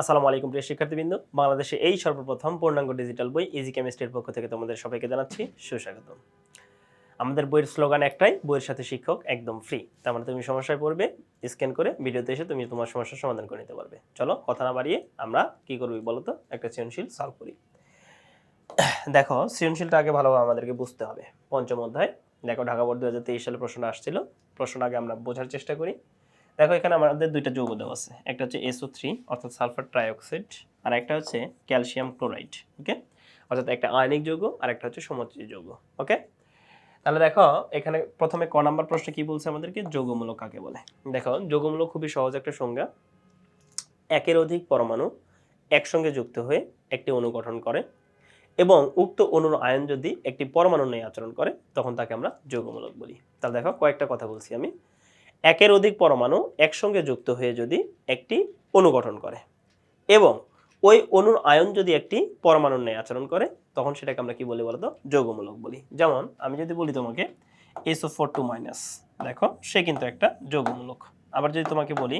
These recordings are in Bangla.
আসসালামু আলাইকুম প্রিয় শিক্ষার্থীবৃন্দ। বাংলাদেশে এই সর্বপ্রথম পূর্ণাঙ্গ ডিজিটাল বই ইজি কেমিস্ট্রির পক্ষ থেকে তোমাদের সবাইকে জানাচ্ছি সুস্বাগত আমাদের বইয়ের স্লোগান একটাই, বইয়ের সাথে শিক্ষক একদম ফ্রি তার মানে তুমি সমস্যায় পড়বে স্ক্যান করে ভিডিওতে এসে তুমি তোমার সমস্যার সমাধান করে নিতে পারবে। চলো কথা না বাড়িয়ে আমরা কি করবি বলো তো? একটা সৃজনশীল সলভ করি। দেখো, সৃজনশীলটা আগে ভালোভাবে আমাদেরকে বুঝতে হবে। পঞ্চম অধ্যায়। দেখো, ঢাকা বোর্ড দু হাজার তেইশ সালে প্রশ্ন আসছিল। প্রশ্নটা আগে আমরা বোঝার চেষ্টা করি। দেখো, এখানে আমাদের দুইটা যৌগ দেওয়া আছে। একটা হচ্ছে এসও থ্রি অর্থাৎ সালফার ট্রাইঅক্সাইড, আর একটা হচ্ছে ক্যালসিয়াম ক্লোরাইড, ওকে? অর্থাৎ একটা আয়নিক যৌগ, আর একটা হচ্ছে সমুদ্রী যৌগ, ওকে? তাহলে দেখো, এখানে প্রথমে ক নাম্বার প্রশ্নে কি বলছে আমাদেরকে? যৌগমূলক কাকে বলে? দেখো, যৌগমূলক খুবই সহজ একটা সংজ্ঞা। একের অধিক পরমাণু একসঙ্গে যুক্ত হয়ে একটি অণু গঠন করে এবং উক্ত অণুর আয়ন যদি একটি পরমাণু নিয়ে আচরণ করে, তখন তাকে আমরা যৌগমূলক বলি। তাহলে দেখো, কয়েকটা কথা বলছি আমি। একের অধিক পরমাণু একসঙ্গে যুক্ত হয়ে যদি একটি অণু গঠন করে। এবং ওই অণুর আয়ন যদি একটি পরমাণুর ন্যায় আচরণ করে, তখন সেটাকে আমরা কি বলি বলতো? যৌগমূলক বলি। যেমন আমি যদি বলি তোমাকে এসও ফোর টু মাইনাস দেখো, সে কিন্তু একটা যৌগমূলক। আবার যদি তোমাকে বলি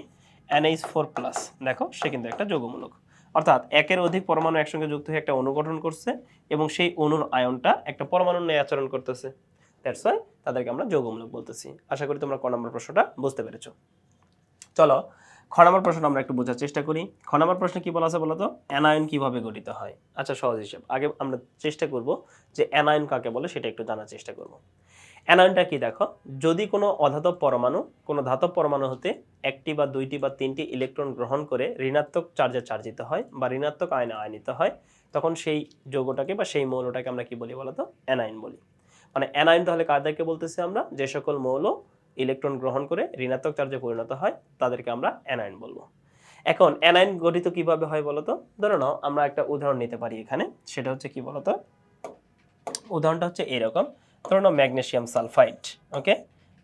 এনএইচ ফোর প্লাস দেখো, সে কিন্তু একটা যৌগমূলক। অর্থাৎ একের অধিক পরমাণু একসঙ্গে যুক্ত হয়ে একটা অণু গঠন করছে এবং সেই অণুর আয়নটা একটা পরমাণুর ন্যায় আচরণ করতেছে। দ্যাটস ওয়াই তাদেরকে আমরা যৌগমূলক বলতেছি। আশা করি তোমরা ক নম্বর প্রশ্নটা বুঝতে পেরেছ। চলো, খ নম্বর প্রশ্নটা আমরা একটু বোঝার চেষ্টা করি। খ নম্বর প্রশ্নে কি বলা আছে বলতো? অ্যানায়ন কীভাবে গঠিত হয়? আচ্ছা সহজ হিসাব। আগে আমরা চেষ্টা করব যে অ্যানায়ন কাকে বলে সেটা একটু জানার চেষ্টা করব। অ্যানায়নটা কি দেখো? যদি কোনো অধাতব পরমাণু, কোনো ধাতব পরমাণু হতে একটি বা দুইটি বা তিনটি ইলেকট্রন গ্রহণ করে ঋণাত্মক চার্জে চার্জিত হয় বা ঋণাত্মক আয়নে আয়নিত হয়, তখন সেই যৌগটাকে বা সেই মৌলটাকে আমরা কি বলি বলতো? অ্যানায়ন বলি। মানে অ্যানায়ন তাহলে কাদেরকে বলতেছি আমরা? যে সকল মৌল ইলেকট্রন গ্রহণ করে ঋণাত্মক চার্জে পরিণত হয়, তাদেরকে আমরা অ্যানায়ন বলব। এখন অ্যানায়ন গঠিত কীভাবে হয় বলতো? ধরো নাও, আমরা একটা উদাহরণ নিতে পারি এখানে। সেটা হচ্ছে কি বলতো? উদাহরণটা হচ্ছে এরকম। ধরো নাও ম্যাগনেশিয়াম সালফাইড, ওকে?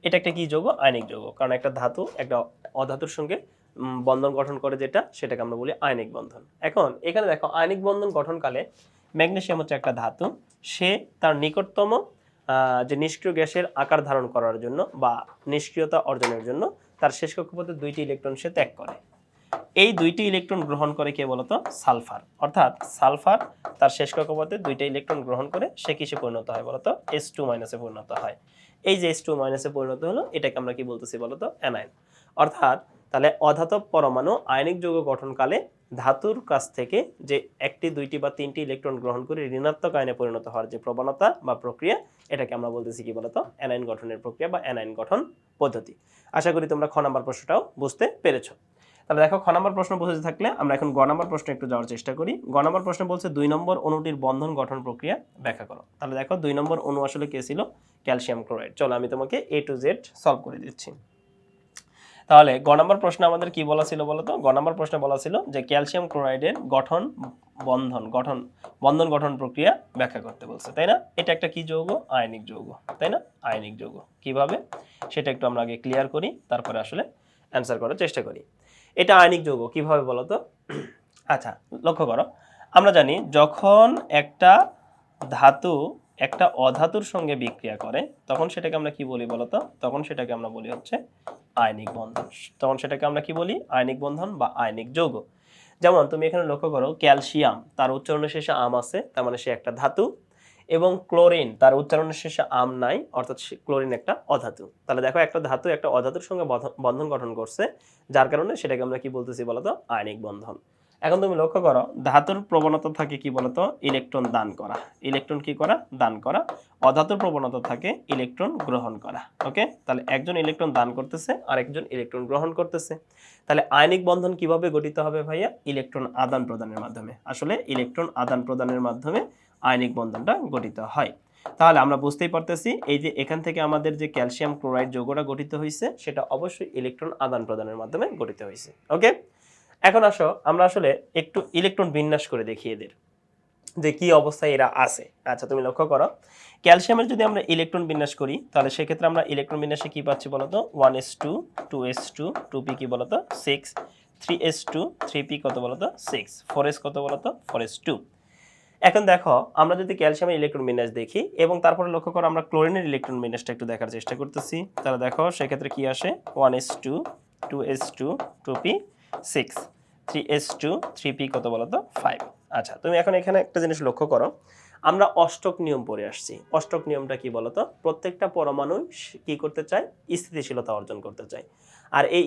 এটা একটা কি যৌগ? আয়নিক যৌগ। কারণ একটা ধাতু, একটা অধাতুর সঙ্গে বন্ধন গঠন করে যেটা, সেটাকে আমরা বলি আয়নিক বন্ধন। এখন এখানে দেখো, আয়নিক বন্ধন গঠনকালে ম্যাগনেসিয়াম হচ্ছে একটা ধাতু। সে তার নিকটতম যে নিষ্ক্রিয় গ্যাসের আকার ধারণ করার জন্য বা নিষ্ক্রিয়তা অর্জনের জন্য তার শেষ কক্ষপথে দুইটি ইলেকট্রন সে ত্যাগ করে। এই দুইটি ইলেকট্রন গ্রহণ করে কে বলতো? সালফার। অর্থাৎ সালফার তার শেষ কক্ষপথে দুইটা ইলেকট্রন গ্রহণ করে সে কিসে পরিণত হয় বলতো? এস টু মাইনাসে পরিণত হয়। এই যে এস টু মাইনাসে পরিণত হলো, এটাকে আমরা কি বলতেছি বলতো? অ্যানায়ন অর্থাৎ তাহলে অধাতব পরমাণু আয়নিক যৌগ গঠনকালে ধাতুর কাছ থেকে যে একটি, দুইটি বা তিনটি ইলেকট্রন গ্রহণ করে ঋণাত্মক আয়নে পরিণত হওয়ার যে প্রবণতা বা প্রক্রিয়া, এটাকে আমরা বলতেছি কি বলতো? অ্যানাইন গঠনের প্রক্রিয়া বা অ্যানাইন গঠন পদ্ধতি। আশা করি তোমরা খ নাম্বার প্রশ্নটাও বুঝতে পেরেছ। তাহলে দেখো, খ নম্বর প্রশ্ন বুঝতে থাকলে আমরা এখন গ নম্বর প্রশ্ন একটু যাওয়ার চেষ্টা করি। গ নম্বর প্রশ্ন বলছে, দুই নম্বর অণুটির বন্ধন গঠন প্রক্রিয়া ব্যাখ্যা করো। তাহলে দেখো, দুই নম্বর অণু আসলে কে ছিল? Calcium chloride. চলো আমি তোমাকে এ টু জেড সলভ করে দিচ্ছি। তাহলে গ নম্বর প্রশ্ন আমাদের কি বলা ছিল বলতো? গ নম্বর প্রশ্নে বলা ছিল যে ক্যালসিয়াম ক্লোরাইডের গঠন, বন্ধন গঠন বন্ধন গঠন প্রক্রিয়া ব্যাখ্যা করতে বলছে, তাই না? এটা একটা কি যৌগ? আয়নিক যৌগ, তাই না? আয়নিক যৌগ। কীভাবে? সেটা একটু আমরা আগে ক্লিয়ার করি, তারপরে আসলে অ্যান্সার করার চেষ্টা করি। এটা আয়নিক যৌগ, কীভাবে বলতো? আচ্ছা লক্ষ্য করো। আমরা জানি যখন একটা ধাতু একটা অধাতুর সঙ্গে বিক্রিয়া করে, তখন সেটাকে আমরা কি বলি বলতো? তখন সেটাকে আমরা বলি হচ্ছে আয়নিক বন্ধন। তখন সেটাকে আমরা কি বলি? আয়নিক বন্ধন বা আয়নিক যৌগ। যেমন তুমি এখানে লক্ষ্য করো, ক্যালসিয়াম, তার উচ্চারণের শেষে আম আছে, তার মানে সে একটা ধাতু, এবং ক্লোরিন, তার উচ্চারণের শেষে আম নাই, অর্থাৎ ক্লোরিন একটা অধাতু। তাহলে দেখো, একটা ধাতু একটা অধাতুর সঙ্গে বন্ধন গঠন করছে, যার কারণে সেটাকে আমরা কি বলতেছি বলতো? আয়নিক বন্ধন। এখন তুমি লক্ষ্য করো, ধাতুর প্রবণতা থাকে কি বলতো? ইলেকট্রন দান করা। ইলেকট্রন কি করা? দান করা। অধাতুর প্রবণতা থাকে ইলেকট্রন গ্রহণ করা। ওকে? তাহলে একজন ইলেকট্রন দান করতেছে আর একজন ইলেকট্রন গ্রহণ করতেছে। তাহলে আয়নিক বন্ধন কীভাবে গঠিত হবে ভাইয়া? ইলেকট্রন আদান প্রদানের মাধ্যমে। আসলে ইলেকট্রন আদান প্রদানের মাধ্যমে আয়নিক বন্ধনটা গঠিত হয়। তাহলে আমরা বুঝতেই পারতেছি, এই যে এখান থেকে আমাদের যে ক্যালসিয়াম ক্লোরাইড যৌগটা গঠিত হয়েছে সেটা অবশ্যই ইলেকট্রন আদান প্রদানের মাধ্যমে গঠিত হয়েছে ওকে? এখন আসো, আমরা আসলে একটু ইলেকট্রন বিন্যাস করে দেখি এদের, যে কি অবস্থায় এরা আছে। আচ্ছা তুমি লক্ষ্য করো, ক্যালসিয়ামের যদি আমরা ইলেকট্রন বিন্যাস করি, তাহলে সেক্ষেত্রে আমরা ইলেকট্রন বিন্যাসে কি পাচ্ছি বলতো? One S two two S two two P কি বলতো? Six, three S two, three P কত বলতো? সিক্স, ফোর এস কত বলতো? Four S two. এখন দেখো, আমরা যদি ক্যালসিয়ামের ইলেকট্রন বিন্যাস দেখি, এবং তারপরে লক্ষ্য করো, আমরা ক্লোরিনের ইলেকট্রন বিন্যাসটা একটু দেখার চেষ্টা করতেছি। তাহলে দেখো, সেক্ষেত্রে কি আসে? One S two two S two two P six three S two three P কত বলো তো? ফাইভ আচ্ছা তুমি এখন এখানে একটা জিনিস লক্ষ্য করো। আমরা অষ্টক নিয়ম পড়ে আসছি। অষ্টক নিয়মটা কি বলতো প্রত্যেকটা পরমাণু কি করতে চায়? স্থিতিশীলতা অর্জন করতে চায়। আর এই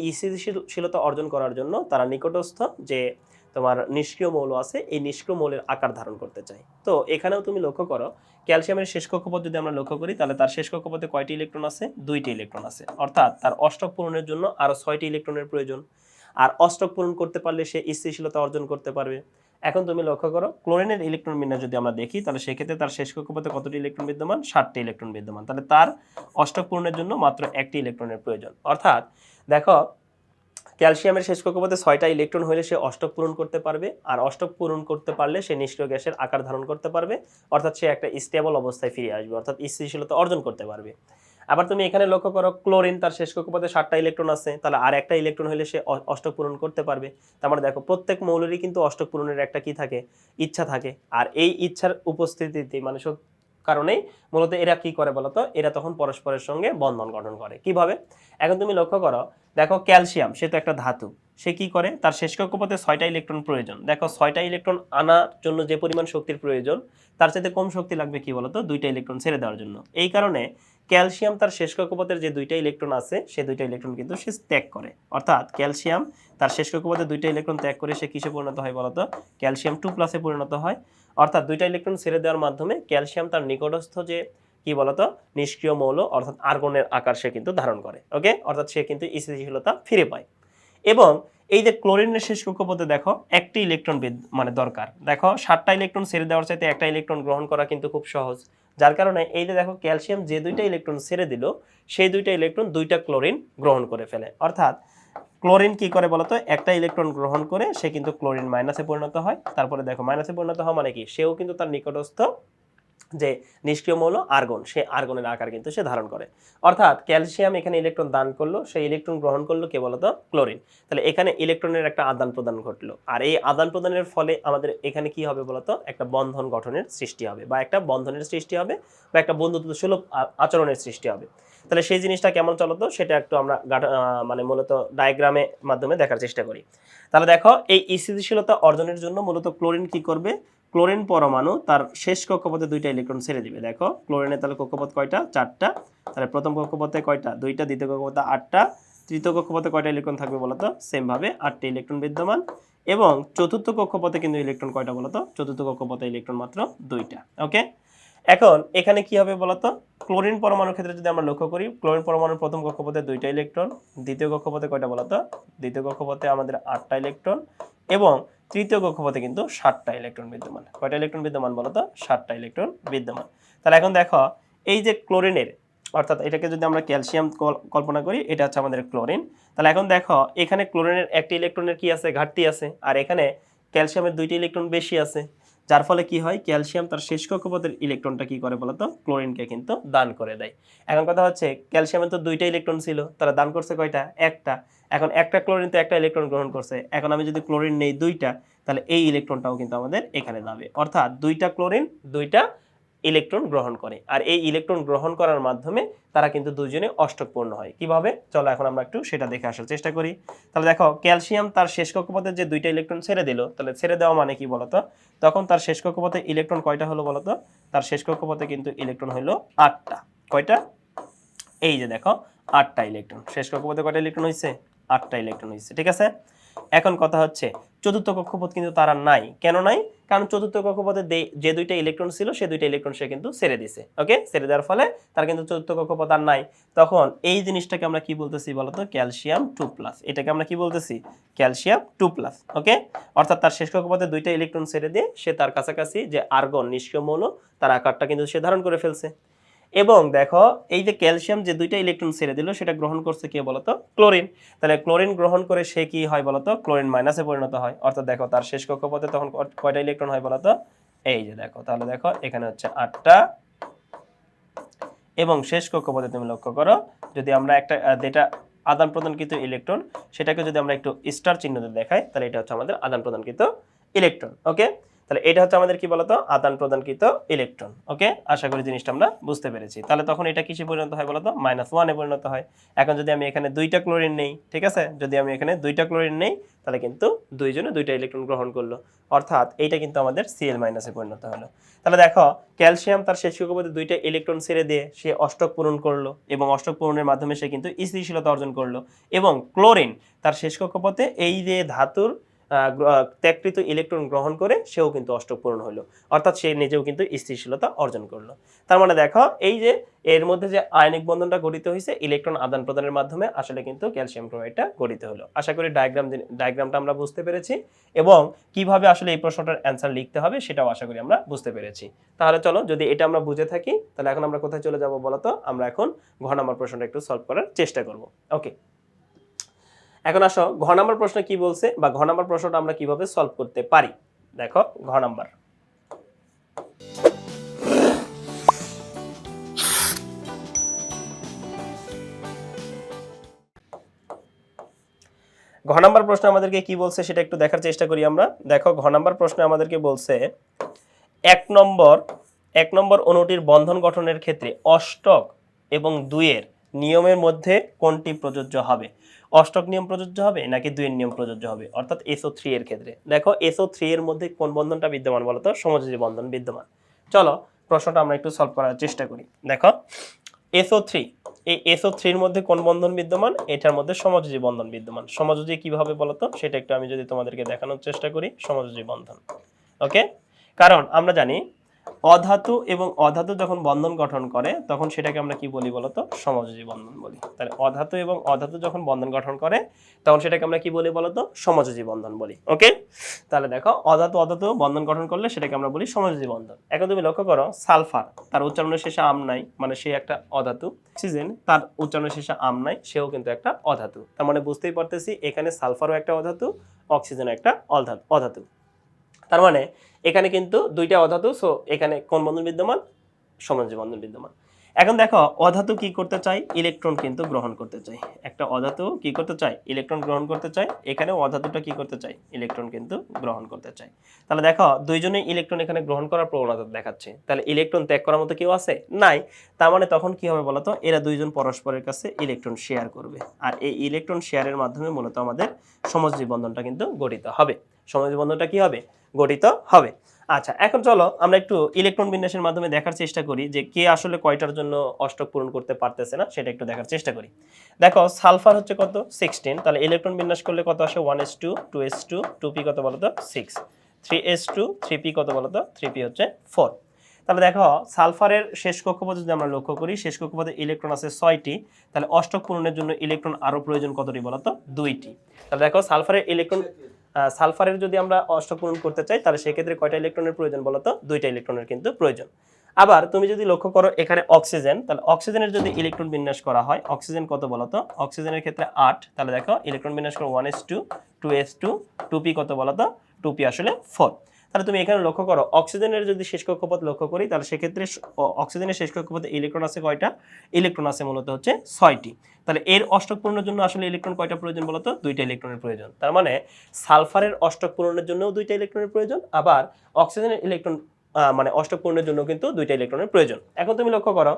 অর্জন করার জন্য তারা নিকটস্থ যে তোমার নিষ্ক্রিয় মৌল আছে, এই নিষ্ক্রিয় মৌলের আকার ধারণ করতে চায়। তো এখানেও তুমি লক্ষ্য করো, ক্যালসিয়ামের শেষ কক্ষপথ যদি আমরা লক্ষ্য করি, তাহলে তার শেষ কক্ষপথে কয়টি ইলেকট্রন আছে? দুইটি ইলেকট্রন আছে। অর্থাৎ তার অষ্টক পূরণের জন্য আরও ছয়টি ইলেকট্রনের প্রয়োজন। আর অষ্টক পূরণ করতে পারলে সে স্থিতিশীলতা অর্জন করতে পারবে। এখন তুমি লক্ষ্য করো, ক্লোরিনের ইলেকট্রন বিন্যাস যদি আমরা দেখি, তাহলে সেক্ষেত্রে তার শেষ কক্ষপথে কতটি ইলেকট্রন বিদ্যমান? ষাটটি ইলেকট্রন বিদ্যমান। তাহলে তার অষ্টক পূরণের জন্য মাত্র একটি ইলেকট্রনের প্রয়োজন। অর্থাৎ দেখো, ক্যালসিয়ামের শেষ কক্ষপথে ছয়টা ইলেকট্রন হলে সে অষ্টক পূরণ করতে পারবে, আর অষ্টক পূরণ করতে পারলে সে নিষ্ক্রিয় গ্যাসের আকার ধারণ করতে পারবে, অর্থাৎ সে একটা স্টেবল অবস্থায় ফিরে আসবে, অর্থাৎ স্থিতিশীলতা অর্জন করতে পারবে। আবার তুমি এখানে লক্ষ্য করো ক্লোরিন তার শেষ কক্ষপথে ষাটটা ইলেকট্রন আছে, তাহলে আর একটা ইলেকট্রন হলে সে অষ্টক পূরণ করতে পারবে। তার মানে দেখো, প্রত্যেক মৌলেরই কিন্তু অষ্টক পূরণের একটা কি থাকে? ইচ্ছা থাকে। আর এই ইচ্ছার উপস্থিতিতে মানে কারণেই মূলত এরা কি করে বলতো এরা তখন পরস্পরের সঙ্গে বন্ধন গঠন করে। কীভাবে? এখন তুমি লক্ষ্য করো, দেখো ক্যালসিয়াম সে তো একটা ধাতু। সে কি করে? তার শেষ কক্ষপথে ছয়টা ইলেকট্রন প্রয়োজন। দেখো, ছয়টা ইলেকট্রন আনার জন্য যে পরিমাণ শক্তির প্রয়োজন, তার চাইতে কম শক্তি লাগবে কি বলতো দুইটা ইলেকট্রন ছেড়ে দেওয়ার জন্য। এই কারণে ক্যালসিয়াম তার শেষ কক্ষপথের যে দুইটা ইলেকট্রন আছে, সে দুইটা ইলেকট্রন কিন্তু সে ত্যাগ করে। অর্থাৎ ক্যালসিয়াম তার শেষ কক্ষপথে দুইটা ইলেকট্রন ত্যাগ করে সে কিসে পরিণত হয় বলতো? ক্যালসিয়াম টু প্লাসে পরিণত হয়। অর্থাৎ দুইটা ইলেকট্রন ছেড়ে দেওয়ার মাধ্যমে ক্যালসিয়াম তার নিকটস্থ যে কি বলতো? নিষ্ক্রিয় মৌল, অর্থাৎ আর্গনের আকার সে কিন্তু ধারণ করে। ওকে? অর্থাৎ সে কিন্তু স্থিতিশীলতা ফিরে পায়। এবং এই যে ক্লোরিনের শেষ কক্ষপথে দেখো, একটি ইলেকট্রন মানে দরকার। দেখো, সাতটা ইলেকট্রন ছেড়ে দেওয়ার চাইতে একটা ইলেকট্রন গ্রহণ করা কিন্তু খুব সহজ। যার কারণে এই যে দেখো ক্যালসিয়াম যে দুইটা ইলেকট্রন ছেড়ে দিল, সেই দুইটা ইলেকট্রন দুইটা ক্লোরিন গ্রহণ করে ফেলে। অর্থাৎ ক্লোরিন কি করে বলতো? একটা ইলেকট্রন গ্রহণ করে সে কিন্তু ক্লোরিন মাইনাসে পরিণত হয়। তারপরে দেখো মাইনাসে পরিণত হওয়া মানে কি? সেও কিন্তু তার নিকটস্থ যে নিষ্ক্রিয় মৌল আর্গন, সে আর্গনের আকার কিন্তু সে ধারণ করে। অর্থাৎ ক্যালসিয়াম এখানে ইলেকট্রন দান করল, সেই ইলেকট্রন গ্রহণ করল কে বলতো? ক্লোরিন। তাহলে এখানে ইলেকট্রনের একটা আদান প্রদান ঘটলো। আর এই আদান প্রদানের ফলে আমাদের এখানে কি হবে বলতো? একটা বন্ধন গঠনের সৃষ্টি হবে বা একটা বন্ধনের সৃষ্টি হবে বা একটা বন্ধুত্ব সুলভ আচরণের সৃষ্টি হবে। তাহলে সেই জিনিসটা কেমন চলতো? সেটা একটু আমরা মানে মূলত ডায়াগ্রামের মাধ্যমে দেখার চেষ্টা করি। তাহলে দেখো, এই স্থিতিশীলতা অর্জনের জন্য মূলত ক্লোরিন কি করবে? ক্লোরিন পরমাণু, তার শেষ কক্ষপথে দুইটা ইলেকট্রন ছেড়ে দিবে। দেখো ক্লোরিনের তাহলে কক্ষপথ কয়টা? চারটা। তাহলে প্রথম কক্ষপথে কয়টা? দুইটা, দ্বিতীয় কক্ষপথে আটটা। তৃতীয় কক্ষপথে কয়টা ইলেকট্রন থাকবে বলতো? সেম ভাবে আটটি ইলেকট্রন বিদ্যমান। এবং চতুর্থ কক্ষপথে কিন্তু ইলেকট্রন কয়টা বলতো? চতুর্থ কক্ষপথে ইলেকট্রন মাত্র দুইটা। ওকে? এখন এখানে কি হবে বলতো? ক্লোরিন পরমাণুর ক্ষেত্রে যদি আমরা লক্ষ্য করি, ক্লোরিন পরমাণুর প্রথম কক্ষপথে দুইটা ইলেকট্রন, দ্বিতীয় কক্ষপথে কয়টা বলতো? দ্বিতীয় কক্ষপথে আমাদের আটটা ইলেকট্রন এবং তৃতীয় কক্ষপথে কিন্তু ষাটটা ইলেকট্রন বিদ্যমান। কয়টা ইলেকট্রন বিদ্যমান বলতো ষাটটা ইলেকট্রন বিদ্যমান। তাহলে এখন দেখো, এই যে ক্লোরিনের, অর্থাৎ এটাকে যদি আমরা ক্যালসিয়াম কল- কল্পনা করি, এটা হচ্ছে আমাদের ক্লোরিন। তাহলে এখন দেখো, এখানে ক্লোরিনের একটি ইলেকট্রনের কি আছে? ঘাটতি আছে। আর এখানে ক্যালসিয়ামের দুইটি ইলেকট্রন বেশি আছে। যার ফলে কি হয়? ক্যালসিয়াম তার শেষ কক্ষপথের ইলেকট্রনটা কি করে বলতো ক্লোরিনকে কিন্তু দান করে দেয়। এখন কথা হচ্ছে, ক্যালসিয়ামের তো দুইটা ইলেকট্রন ছিল, তারা দান করছে কয়টা? একটা। এখন একটা ক্লোরিন তো একটা ইলেকট্রন গ্রহণ করছে। এখন আমি যদি ক্লোরিন নেই দুইটা, তাহলে এই ইলেকট্রনটাও কিন্তু আমাদের এখানে যাবে। অর্থাৎ দুইটা ক্লোরিন দুইটা ইলেকট্রন গ্রহণ করে। আর এই ইলেকট্রন গ্রহণ করার মাধ্যমে তারা কিন্তু দুজনে অষ্টকপূর্ণ হয়। কীভাবে? চলো এখন আমরা একটু সেটা দেখে আসার চেষ্টা করি। তাহলে দেখো, ক্যালসিয়াম তার শেষ কক্ষপথে যে দুইটা ইলেকট্রন ছেড়ে দিল, তাহলে ছেড়ে দেওয়া মানে কি বলতো? তখন তার শেষ কক্ষপথে ইলেকট্রন কয়টা হলো বলতো? তার শেষ কক্ষপথে কিন্তু ইলেকট্রন হলো আটটা। কয়টা? এই যে দেখো, আটটা ইলেকট্রন শেষ কক্ষপথে কয়টা ইলেকট্রন হয়েছে আটটা ইলেকট্রন হয়েছে, ঠিক আছে? এখন কথা হচ্ছে, চতুর্থ কক্ষপথ কিন্তু তারা নাই। কেন নাই? কারণ চতুর্থ কক্ষপথে যে দুইটা ইলেকট্রন ছিল, সে দুইটা ইলেকট্রন সে কিন্তু ছেড়ে দিছে, ওকে? ছেড়ে দেওয়ার ফলে তার কিন্তু চতুর্থ কক্ষপথ আর নাই। তখন এই জিনিসটাকে আমরা কি বলতেছি বলতো? Calcium two plus. এটাকে আমরা কি বলতেছি? Calcium two plus, okay? অর্থাৎ তার শেষ কক্ষপথে দুইটা ইলেকট্রন ছেড়ে দিয়ে সে তার কাছাকাছি যে আর্গন নিষ্ক্রিয় মৌল, তার আকারটা কিন্তু সে ধারণ করে ফেলছে। এবং দেখো, এই যে ক্যালসিয়াম যে দুইটা ইলেকট্রন ছেড়ে দিল, সেটা গ্রহণ করছে কে বলতো? ক্লোরিন। তাহলে ক্লোরিন গ্রহণ করে সে কি হয় বলতো? ক্লোরিন মাইনাসে পরিণত হয়। অর্থাৎ দেখো, তার শেষ কক্ষপথে তখন কয়টা ইলেকট্রন হয় বলতো? এই যে দেখো, তাহলে দেখো, এখানে হচ্ছে আটটা। এবং শেষ কক্ষপথে তুমি লক্ষ্য করো, যদি আমরা একটা যেটা আদান প্রদানকৃত ইলেকট্রন, সেটাকে যদি আমরা একটু স্টার চিহ্ন দিয়ে দেখাই, তাহলে এটা হচ্ছে আমাদের আদান প্রদানকৃত ইলেকট্রন, ওকে? তাহলে এটা হচ্ছে আমাদের কি বলতো? আদান প্রদানকৃত ইলেকট্রন ওকে আশা করি জিনিসটা আমরা বুঝতে পেরেছি। তাহলে তখন এটা কিসে পরিণত হয় বলতো? মাইনাস ওয়ানে পরিণত হয়। এখন যদি আমি এখানে দুইটা ক্লোরিন নেই, ঠিক আছে? যদি আমি এখানে দুইটা ক্লোরিন নেই, তাহলে কিন্তু দুইজনে দুইটা ইলেকট্রন গ্রহণ করল। অর্থাৎ এইটা কিন্তু আমাদের সিএল মাইনাসে পরিণত হলো। তাহলে দেখো ক্যালসিয়াম তার শেষ কক্ষপথে দুইটা ইলেকট্রন ছেড়ে দিয়ে সে অষ্টক পূরণ করল এবং অষ্টক পূরণের মাধ্যমে সে কিন্তু স্থিতিশীলতা অর্জন করল এবং ক্লোরিন তার শেষ কক্ষপথে এই যে ধাতুর ত্যাগকৃত ইলেকট্রন গ্রহণ করে সেও কিন্তু অষ্টক পূরণ হলো অর্থাৎ সে নিজেও কিন্তু স্থিতিশীলতা অর্জন করল। তার মানে দেখো, এই যে এর মধ্যে যে আয়নিক বন্ধনটা গঠিত হয়েছে ইলেকট্রন আদান প্রদানের মাধ্যমে আসলে কিন্তু ক্যালসিয়াম ক্লোরাইডটা গঠিত হলো। আশা করি ডায়াগ্রাম ডায়াগ্রামটা আমরা বুঝতে পেরেছি এবং কীভাবে আসলে এই প্রশ্নটার অ্যান্সার লিখতে হবে সেটাও আশা করি আমরা বুঝতে পেরেছি। তাহলে চলো, যদি এটা আমরা বুঝে থাকি, তাহলে এখন আমরা কোথায় চলে যাব বলতো আমরা এখন ঘ নাম্বার প্রশ্নটা একটু সলভ করার চেষ্টা করব। ওকে। এখন আসো, ঘ নাম্বার প্রশ্ন কি বলছে বা ঘ নাম্বার প্রশ্নটা আমরা কীভাবে সলভ করতে পারি? দেখো, ঘ নাম্বার। ঘ নাম্বার প্রশ্ন আমাদেরকে কি বলছে সেটা একটু দেখার চেষ্টা করি আমরা। দেখো, ঘ নাম্বার প্রশ্ন আমাদেরকে বলছে, এক নম্বর এক নম্বর অণুটির বন্ধন গঠনের ক্ষেত্রে অষ্টক এবং দুইয়ের নিয়মের মধ্যে কোনটি প্রযোজ্য হবে? অষ্টক নিয়ম প্রযোজ্য হবে নাকি দুইয়ের নিয়ম প্রযোজ্য হবে? অর্থাৎ এসও থ্রি এর ক্ষেত্রে। দেখো এসও থ্রি এর মধ্যে কোন বন্ধনটা বিদ্যমান বলতো? সমযোজী বন্ধন বিদ্যমান। চলো, প্রশ্নটা আমরা একটু সলভ করার চেষ্টা করি। দেখো এসও থ্রি এই এসও থ্রির মধ্যে কোন বন্ধন বিদ্যমান? এটার মধ্যে সমযোজী বন্ধন বিদ্যমান। সমযোজী কীভাবে বলতো? সেটা একটু আমি যদি তোমাদেরকে দেখানোর চেষ্টা করি, সমযোজী বন্ধন। ওকে কারণ আমরা জানি অধাতু এবং অধাতু যখন বন্ধন গঠন করে, তখন সেটাকে আমরা কি বলি বলতো? সমযোজী বন্ধন বলি। তাহলে অধাতু এবং অধাতু যখন বন্ধন গঠন করে, তখন সেটাকে আমরা কি বলি বলতো? সমযোজী বন্ধন বলি। ওকে তাহলে দেখো, অধাতু অধাতু বন্ধন গঠন করলে সেটাকে আমরা বলি সমযোজী বন্ধন। এখন তুমি লক্ষ্য করো, সালফার, তার উচ্চারণের শেষে আম নাই মানে সে একটা অধাতু। অক্সিজেন, তার উচ্চারণের শেষে আম নাই, সেও কিন্তু একটা অধাতু। তার মানে বুঝতেই পারতেছি, এখানে সালফারও একটা অধাতু অক্সিজেন একটা অধাতু। অধাতু। তার মানে এখানে কিন্তু দুইটা অধাতু সো এখানে কোন বন্ধন বিদ্যমান? সমযোজী বন্ধন বিদ্যমান। এখন দেখো, অধাতু কি করতে চাই ইলেকট্রন কিন্তু গ্রহণ করতে চাই একটা অধাতু কি করতে চাই ইলেকট্রন গ্রহণ করতে চাই এখানে অধাতুটা কি করতে চাই ইলেকট্রন কিন্তু গ্রহণ করতে চাই তাহলে দেখো, দুইজনে ইলেকট্রন এখানে গ্রহণ করার প্রবণতা দেখাচ্ছে। তাহলে ইলেকট্রন ত্যাগ করার মতো কেউ আছে? নাই। তার মানে তখন কি হবে বলতো? এরা দুইজন পরস্পরের কাছে ইলেকট্রন শেয়ার করবে। আর এই ইলেকট্রন শেয়ারের মাধ্যমে মূলত আমাদের সমযোজী বন্ধনটা কিন্তু গঠিত হবে। সমযোজী বন্ধনটা কি হবে? গঠিত হবে। আচ্ছা এখন চলো আমরা একটু ইলেকট্রন বিন্যাসের মাধ্যমে দেখার চেষ্টা করি যে কে আসলে কয়টার জন্য অষ্টক পূরণ করতে পারতেছে না, সেটা একটু দেখার চেষ্টা করি। দেখো, সালফার হচ্ছে কত? সিক্সটিন তাহলে ইলেকট্রন বিন্যাস করলে কত আসে? One S two two S two two P কত বলতো six three S two three P কত বলতো থ্রি পি হচ্ছে ফোর তাহলে দেখো, সালফারের শেষ কক্ষপথে যদি আমরা লক্ষ্য করি, শেষ কক্ষপথে ইলেকট্রন আছে ছয়টি, তাহলে অষ্টক পূরণের জন্য ইলেকট্রন আরও প্রয়োজন কতটি বলতো দুইটি। তাহলে দেখো, সালফারের ইলেকট্রন সালফারের যদি আমরা অষ্টক পূরণ করতে চাই, তাহলে সেক্ষেত্রে কয়টা ইলেকট্রনের প্রয়োজন বলতো দুইটা ইলেকট্রনের কিন্তু প্রয়োজন। আবার তুমি যদি লক্ষ্য করো, এখানে অক্সিজেন, তাহলে অক্সিজেনের যদি ইলেকট্রন বিন্যাস করা হয়, অক্সিজেন কত বলতো অক্সিজেনের ক্ষেত্রে আট, তাহলে দেখো, ইলেকট্রন বিন্যাস করো one S two two S two two P কত বলতো টু পি আসলে ফোর তাহলে তুমি এখানে লক্ষ্য করো, অক্সিজেনের যদি শেষ কক্ষপথ লক্ষ্য করি, তাহলে সেক্ষেত্রে অক্সিজেনের শেষ কক্ষপথে ইলেকট্রন আছে কয়টা? ইলেকট্রন আছে মূলত হচ্ছে ছয়টি। তাহলে এর অষ্টক পূরণের জন্য আসলে ইলেকট্রন কয়টা প্রয়োজন বলতো? দুইটা ইলেকট্রনের প্রয়োজন। তার মানে সালফারের অষ্টক পূরণের জন্যও দুইটা ইলেকট্রনের প্রয়োজন, আবার অক্সিজেনের ইলেকট্রন মানে অষ্টক পূরণের জন্য কিন্তু দুইটা ইলেকট্রনের প্রয়োজন। এখন তুমি লক্ষ্য করো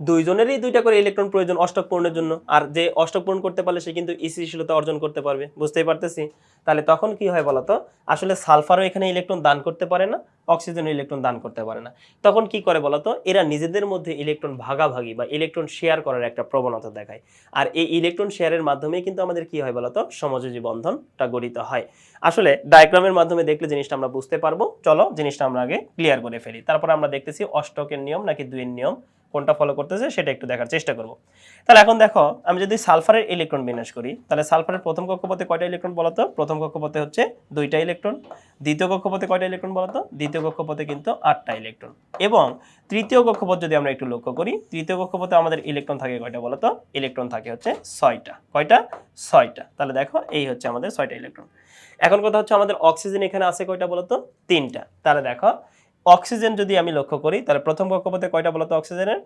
দুইজনেরই দুইটা করে ইলেকট্রন প্রয়োজন অষ্টক পূরণের জন্য। আর যে অষ্টক পূরণ করতে পারলে সে কিন্তু স্থিতিশীলতা অর্জন করতে পারবে। বুঝতেই পারতেছি? তাহলে তখন কি হয় বলতো? আসলে সালফারও এখানে ইলেকট্রন দান করতে পারে না অক্সিজেনও ইলেকট্রন দান করতে পারে না। তখন কি করে বলতো? এরা নিজেদের মধ্যে ইলেকট্রন ভাগাভাগি বা ইলেকট্রন শেয়ার করার একটা প্রবণতা দেখায়। আর এই ইলেকট্রন শেয়ারের মাধ্যমেই কিন্তু আমাদের কি হয় বলতো? সমযোজী বন্ধনটা গঠিত হয়। আসলে ডায়াগ্রামের মাধ্যমে দেখলে জিনিসটা আমরা বুঝতে পারব। চলো জিনিসটা আমরা আগে ক্লিয়ার করে ফেলি। তারপর আমরা দেখতেছি অষ্টকের নিয়ম নাকি দুইয়ের নিয়ম। কোনটা ফলো করতেছে সেটা একটু দেখার চেষ্টা করব। তাহলে এখন দেখো, আমি যদি সালফারের ইলেকট্রন বিন্যাস করি, তাহলে সালফারের প্রথম কক্ষপথে কয়টা ইলেকট্রন বলতো প্রথম কক্ষপথে হচ্ছে দুইটা ইলেকট্রন দ্বিতীয় কক্ষপথে কয়টা ইলেকট্রন বলতো দ্বিতীয় কক্ষপথে কিন্তু আটটা ইলেকট্রন এবং তৃতীয় কক্ষপথ যদি আমরা একটু লক্ষ্য করি, তৃতীয় কক্ষপথে আমাদের ইলেকট্রন থাকে কয়টা বলতো ইলেকট্রন থাকে হচ্ছে ছয়টা। কয়টা? ছয়টা। তাহলে দেখো, এই হচ্ছে আমাদের ছয়টা ইলেকট্রন এখন কথা হচ্ছে আমাদের অক্সিজেন এখানে আছে কয়টা বলতো তিনটা। তাহলে দেখো অক্সিজেন যদি আমি লক্ষ্য করি, তাহলে প্রথম কক্ষপথে কয়টা বলতো অক্সিজেনের?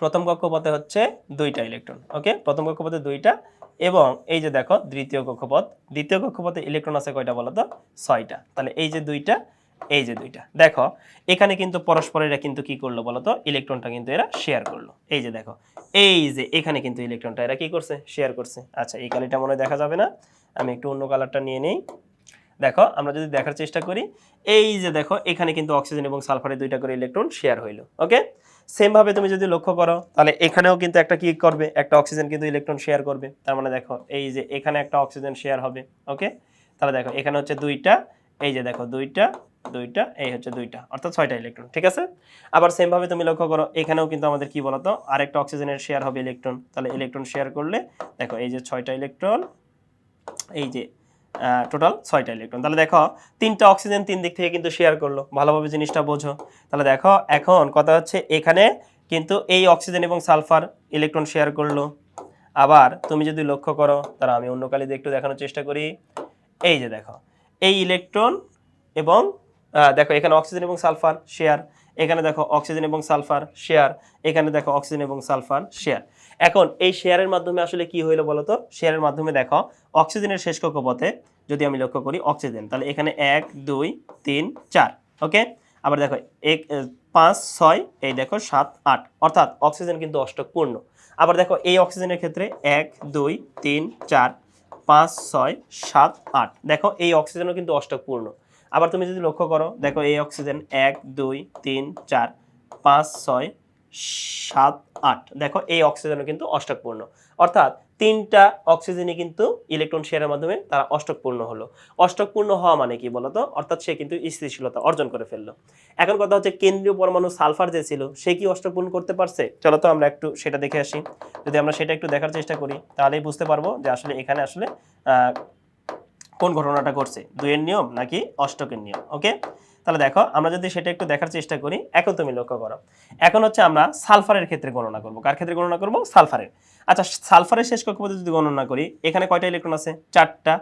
প্রথম কক্ষপথে হচ্ছে দুইটা ইলেকট্রন, ওকে? প্রথম কক্ষপথে দুইটা এবং এই যে দেখো, দ্বিতীয় কক্ষপথ। দ্বিতীয় কক্ষপথে ইলেকট্রন আছে কয়টা বলতো? ছয়টা। তাহলে এই যে দুইটা, এই যে দুইটা। দেখো, এখানে কিন্তু পরস্পর এরা কিন্তু কি করল বলতো? ইলেকট্রনটা কিন্তু এরা শেয়ার করল। এই যে দেখো, এই যে এখানে কিন্তু ইলেকট্রনটা এরা কি করছে? শেয়ার করছে। আচ্ছা এই কালিটা মনে দেখা যাবে না। আমি একটু অন্য কালারটা নিয়ে নেই। দেখো, আমরা যদি দেখার চেষ্টা করি, এই যে দেখো, এখানে কিন্তু অক্সিজেন এবং সালফারের দুইটা করে ইলেকট্রন শেয়ার হইল ওকে সেম ভাবে তুমি যদি লক্ষ্য করো, তাহলে এখানেও কিন্তু একটা কি করবে, একটা অক্সিজেন কিন্তু ইলেকট্রন শেয়ার করবে। তার মানে দেখো, এই যে এখানে একটা অক্সিজেন শেয়ার হবে ওকে তাহলে দেখো, এখানে হচ্ছে দুইটা, এই যে দেখো, দুইটা দুইটা, এই হচ্ছে দুইটা, অর্থাৎ ছয়টা ইলেকট্রন, ঠিক আছে? আবার সেম ভাবে তুমি লক্ষ্য করো, এখানেও কিন্তু আমাদের কি বলতো, আরেকটা অক্সিজেনের শেয়ার হবে ইলেকট্রন, তাহলে ইলেকট্রন শেয়ার করলে, দেখো, এই যে ছয়টা ইলেকট্রন, এই যে টোটাল ছয়টা ইলেকট্রন তাহলে দেখো, তিনটা অক্সিজেন তিন দিক থেকে কিন্তু শেয়ার করল। ভালোভাবে জিনিসটা বোঝো। তাহলে দেখো, এখন কথা হচ্ছে এখানে কিন্তু এই অক্সিজেন এবং সালফার ইলেকট্রন শেয়ার করল। আবার তুমি যদি লক্ষ্য করো, তাহলে আমি অন্য কালি একটু দেখানোর চেষ্টা করি। এই যে দেখো, এই ইলেকট্রন এবং দেখো, এখানে অক্সিজেন এবং সালফার শেয়ার এখানে দেখো অক্সিজেন এবং সালফার শেয়ার এখানে দেখো অক্সিজেন এবং সালফার শেয়ার এখন এই শেয়ারের মাধ্যমে আসলে কি হইল বলতো? শেয়ারের মাধ্যমে দেখো অক্সিজেনের শেষ কক্ষপথে যদি আমি লক্ষ্য করি অক্সিজেন তাহলে এখানে এক, দুই, তিন, চার ওকে আবার দেখো, এক পাঁচ, ছয়, এই দেখো, সাত, আট, অর্থাৎ অক্সিজেন কিন্তু অষ্টক পূর্ণ আবার দেখো, এই অক্সিজেনের ক্ষেত্রে এক, দুই, তিন, চার, পাঁচ, ছয়, সাত, আট, দেখো, এই অক্সিজেনও কিন্তু অষ্টক পূর্ণ আবার তুমি যদি লক্ষ্য করো, দেখো, এই অক্সিজেন এক, দুই, তিন, চার, পাঁচ, ছয়, সাত, আট, দেখো, এই অক্সিজেনও কিন্তু অষ্টকপূর্ণ অর্থাৎ তিনটা অক্সিজেনই কিন্তু ইলেকট্রন শেয়ারের মাধ্যমে তারা অষ্টকপূর্ণ হলো। অষ্টকপূর্ণ হওয়া মানে কি বলতো? অর্থাৎ সে কিন্তু স্থিতিশীলতা অর্জন করে ফেলল। এখন কথা হচ্ছে কেন্দ্রীয় পরমাণু সালফার যে ছিল, সে কি অষ্টকপূর্ণ করতে পারছে? চলো তো আমরা একটু সেটা দেখে আসি। যদি আমরা সেটা একটু দেখার চেষ্টা করি, তাহলেই বুঝতে পারব যে আসলে এখানে আসলে কোন ঘটনাটা ঘটছে? দুইয়ের নিয়ম নাকি অষ্টকের নিয়ম? ওকে? তাহলে দেখো, আমরা যদি সেটা একটু দেখার চেষ্টা করি এখন তুমি লক্ষ্য করো। এখন হচ্ছে আমরা সালফারের ক্ষেত্রে গণনা করব। কার ক্ষেত্রে গণনা করব? সালফারের। আচ্ছা সালফারের শেষ কক্ষপথে যদি গণনা করি, এখানে কয়টা ইলেকট্রন আছে? চারটা।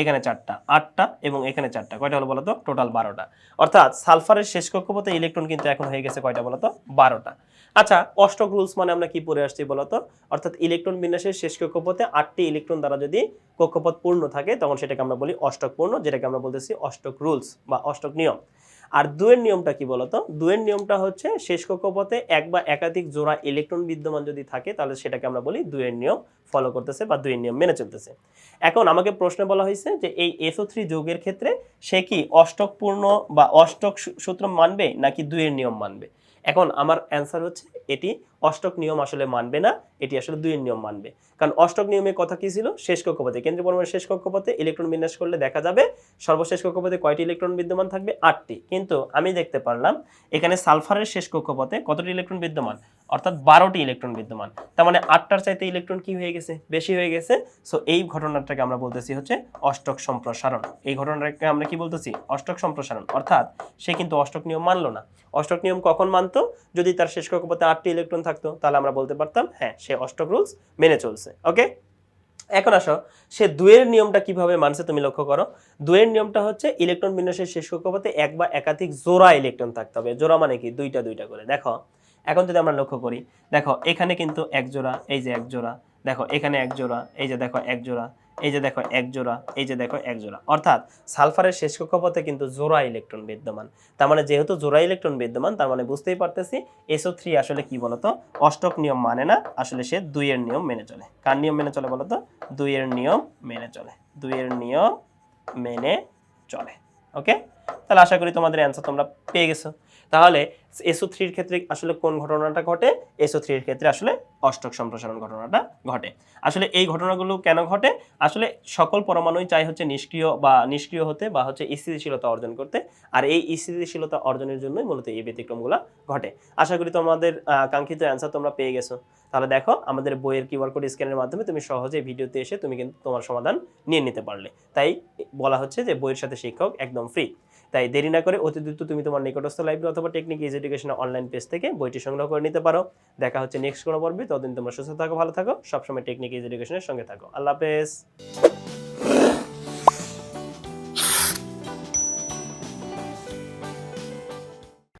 এখানে চারটা। আটটা এবং এখানে চারটা। কয়টা হলো বলতো? টোটাল বারোটা। অর্থাৎ সালফারের শেষ কক্ষপথে ইলেকট্রন কিন্তু এখন হয়ে গেছে কয়টা বলতো? বারোটা। আচ্ছা অষ্টক রুলস মানে আমরা কি পড়ে আসছি বলতো? অর্থাৎ ইলেকট্রন বিন্যাসের শেষ কক্ষপথে আটটি ইলেকট্রন দ্বারা যদি কক্ষপথ পূর্ণ থাকে, তখন সেটাকে আমরা বলি অষ্টক পূর্ণ, যেটাকে আমরা বলতেছি অষ্টক রুলস বা অষ্টক নিয়ম। আর দুয়ের নিয়মটা কি বলতো? দুয়ের নিয়মটা হচ্ছে শেষ কক্ষপথে এক বা একাধিক জোড়া ইলেকট্রন বিদ্যমান যদি থাকে, তাহলে সেটাকে আমরা বলি দুয়ের নিয়ম ফলো করতেছে বা দুয়ের নিয়ম মেনে চলতেছে। এখন আমাকে প্রশ্নে বলা হয়েছে যে এই এসও থ্রি যোগের ক্ষেত্রে সে কি অষ্টকপূর্ণ বা অষ্টক সূত্র মানবে নাকি দুয়ের নিয়ম মানবে? এখন আমার অ্যান্সার হচ্ছে এটি অষ্টক নিয়ম আসলে মানবে না, এটি আসলে দুইয়ের নিয়ম মানবে। কারণ অষ্টক নিয়মের কথা কি ছিল? শেষ কক্ষপথে। কেন্দ্রীয় পরমাণুর শেষ কক্ষপথে ইলেকট্রন বিন্যাস করলে দেখা যাবে সর্বশেষ কক্ষপথে কয়টি ইলেকট্রন বিদ্যমান থাকবে? আটটি। কিন্তু আমি দেখতে পারলাম, এখানে সালফারের শেষ কক্ষপথে কতটি ইলেকট্রন বিদ্যমান? অর্থাৎ বারোটি ইলেকট্রন বিদ্যমান। তার মানে আটটার চাইতে ইলেকট্রন কি হয়ে গেছে? বেশি হয়ে গেছে। সো এই ঘটনাটাকে আমরা বলতেছি হচ্ছে অষ্টক সম্প্রসারণ। এই ঘটনাটাকে আমরা কি বলতেছি? অষ্টক সম্প্রসারণ। অর্থাৎ সে কিন্তু অষ্টক নিয়ম মানলো না। অষ্টক নিয়ম কখন মানতো? যদি তার শেষ কক্ষপথে আটটি ইলেকট্রন থাকতো, তাহলে আমরা বলতে পারতাম হ্যাঁ সে অষ্টক রুলস মেনে চলছে। ওকে এখন আসো, সে দুয়ের নিয়মটা কীভাবে মানছে তুমি লক্ষ্য করো। দুয়ের নিয়মটা হচ্ছে ইলেকট্রন বিন্যাসের শেষ কক্ষপথে এক বা একাধিক জোড়া ইলেকট্রন থাকতে হবে। জোড়া মানে কি? দুইটা দুইটা করে। দেখো এখন যদি আমরা লক্ষ্য করি, দেখো এখানে কিন্তু এক জোড়া, এই যে এক জোড়া, দেখো এখানে এক জোড়া, এই যে দেখো এক জোড়া, এই যে দেখো এক জোড়া, এই যে দেখো এক জোড়া। অর্থাৎ সালফারের শেষ কক্ষপথে কিন্তু জোড়া ইলেকট্রন বিদ্যমান। তার মানে যেহেতু জোড়া ইলেকট্রন বিদ্যমান, তার মানে বুঝতেই পারতেছি এসও থ্রি আসলে কি বলতো? অষ্টক নিয়ম মানে না, আসলে সে দুইয়ের নিয়ম মেনে চলে। কার নিয়ম মেনে চলে বলতো? দুইয়ের নিয়ম মেনে চলে। দুইয়ের নিয়ম মেনে চলে। ওকে তাহলে আশা করি তোমাদের অ্যান্সার তোমরা পেয়ে গেছো। তাহলে এসও থ্রির ক্ষেত্রে আসলে কোন ঘটনাটা ঘটে? এসও থ্রির ক্ষেত্রে আসলে অষ্টক সম্প্রসারণ ঘটনাটা ঘটে। আসলে এই ঘটনাগুলো কেন ঘটে? আসলে সকল পরমাণুই চাই হচ্ছে নিষ্ক্রিয় বা নিষ্ক্রিয় হতে বা হচ্ছে স্থিতিশীলতা অর্জন করতে। আর এই স্থিতিশীলতা অর্জনের জন্যই মূলত এই ব্যতিক্রমগুলো ঘটে। আশা করি তোমাদের কাঙ্ক্ষিত অ্যান্সার তোমরা পেয়ে গেছো। তাহলে দেখো, আমাদের বইয়ের কিউআর কোড স্ক্যানের মাধ্যমে তুমি সহজে ভিডিওতে এসে তুমি কিন্তু তোমার সমাধান নিয়ে নিতে পারলে। তাই বলা হচ্ছে যে বইয়ের সাথে শিক্ষক একদম ফ্রি তাই দেরি না করে অতি দ্রুত তুমি তোমার নিকটস্থ লাইব্রেরি অথবা technique is education online page থেকে বইটি সংগ্রহ করে নিতে পারো। দেখা হচ্ছে নেক্সট কোনো পর্বে। ততদিন তোমরা সুস্থ থাকো, ভালো থাকো, সবসময় টেকনিক ইজ এডুকেশনের সঙ্গে থাকো। আল্লাহ হাফেজ।